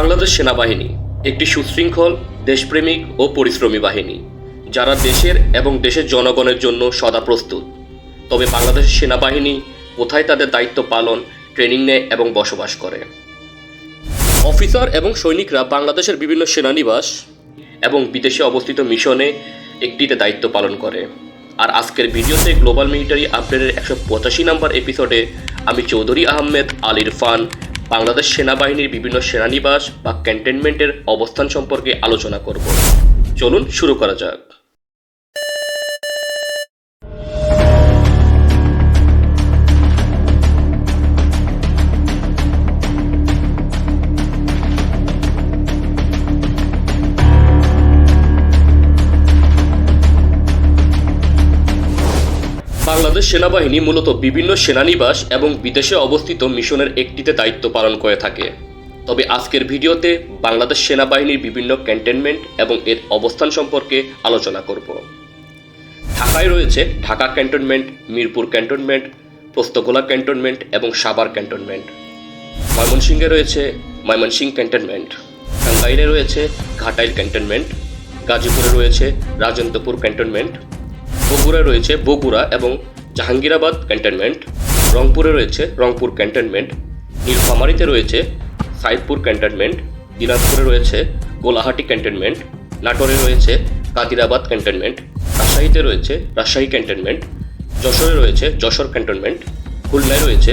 বাংলাদেশ সেনাবাহিনী, একটি সুশৃঙ্খল, দেশপ্রেমিক ও পরিশ্রমী বাহিনী, যারা দেশের এবং দেশের জনগণের জন্য সদা প্রস্তুত। তবে বাংলাদেশের সেনাবাহিনী কোথায় তাদের দায়িত্ব পালন, ট্রেনিং নেয় এবং বসবাস করে? অফিসার এবং সৈনিকরা বাংলাদেশের বিভিন্ন সেনানিবাস এবং বিদেশে অবস্থিত মিশনে একটিতে দায়িত্ব পালন করে। আর আজকের ভিডিওতে গ্লোবাল মিলিটারি আপডেটের একশো পঁচাশি নম্বর এপিসোডে আমি চৌধুরী আহমেদ আল ইরফান বাংলাদেশ সেনাবাহিনীর বিভিন্ন সেনানিবাস বা ক্যান্টনমেন্টের অবস্থান সম্পর্কে আলোচনা করব। চলুন শুরু করা যাক। বাংলাদেশ সেনাবাহিনী মূলত বিভিন্ন সেনানিবাস এবং বিদেশে অবস্থিত মিশনের একটিতে দায়িত্ব পালন করে থাকে। তবে আজকের ভিডিওতে বাংলাদেশ সেনাবাহিনীর বিভিন্ন ক্যান্টনমেন্ট এবং এর অবস্থান সম্পর্কে আলোচনা করব। ঢাকায় রয়েছে Dhaka cantonment, Mirpur cantonment Postogola cantonment এবং সাভার ক্যান্টনমেন্ট। ময়মনসিংহে রয়েছে ময়মনসিংহ ক্যান্টনমেন্ট। টাঙ্গাইলে রয়েছে ঘাটাইল ক্যান্টনমেন্ট। গাজীপুরে রয়েছে রাজেন্দ্রপুর ক্যান্টনমেন্ট। বগুড়ায় রয়েছে বগুড়া এবং জাহাঙ্গীরাবাদ ক্যান্টনমেন্ট, রংপুরে রয়েছে রংপুর ক্যান্টনমেন্ট, নীলফামারীতে রয়েছে সাইদপুর ক্যান্টনমেন্ট, দিনাজপুরে রয়েছে গোলাহাটি ক্যান্টনমেন্ট, নাটোরে রয়েছে কাদিরাবাদ ক্যান্টনমেন্ট, রাজশাহীতে রয়েছে রাজশাহী ক্যান্টনমেন্ট, যশোরে রয়েছে যশোর ক্যান্টনমেন্ট, খুলনায় রয়েছে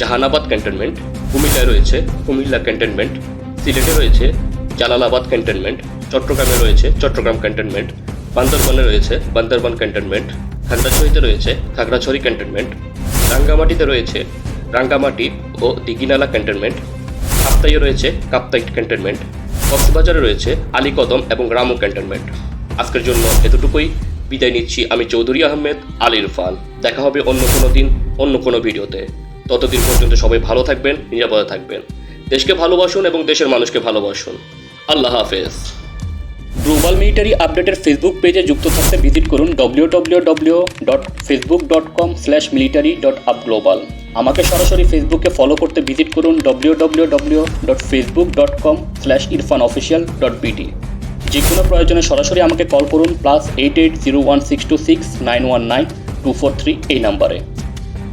জাহানাবাদ ক্যান্টনমেন্ট, কুমিল্লায় রয়েছে কুমিল্লা ক্যান্টনমেন্ট, সিলেটে রয়েছে জালালাবাদ ক্যান্টনমেন্ট, চট্টগ্রামে রয়েছে চট্টগ্রাম ক্যান্টনমেন্ট, বান্দরবানে রয়েছে বান্দরবান ক্যান্টনমেন্ট। খাগড়াছড়িতে রয়েছে খাগড়াছড়ি ক্যান্টনমেন্ট, রাঙ্গামাটিতে রয়েছে রাঙ্গামাটি ও দিঘিনালা ক্যান্টনমেন্ট কাপ্তাইয়ে রয়েছে কাপ্তাই ক্যান্টনমেন্ট, কক্সবাজারে রয়েছে আলীকদম এবং রামু ক্যান্টনমেন্ট। আজকের জন্য এতটুকুই। বিদায় নিচ্ছি আমি চৌধুরী আহমেদ আলী ইরফান দেখা হবে অন্য কোনো দিন, অন্য কোনো ভিডিওতে। ততদিন পর্যন্ত সবাই ভালো থাকবেন, নিরাপদে থাকবেন। দেশকে ভালোবাসুন এবং দেশের মানুষকে ভালোবাসুন। আল্লাহ হাফেজ। গ্লোবাল মিলিটারি আপডেটের ফেসবুক পেজে যুক্ত থাকতে ভিজিট করুন W W W dot Facebook dot com slash military dot up global আমাকে সরাসরি ফেসবুকে ফলো করতে ভিজিট করুন W W W dot Facebook dot com slash Irfan official dot BD যে কোনো প্রয়োজনে সরাসরি আমাকে কল করুন plus eight eight zero one six two six nine one nine two four three এই নাম্বারে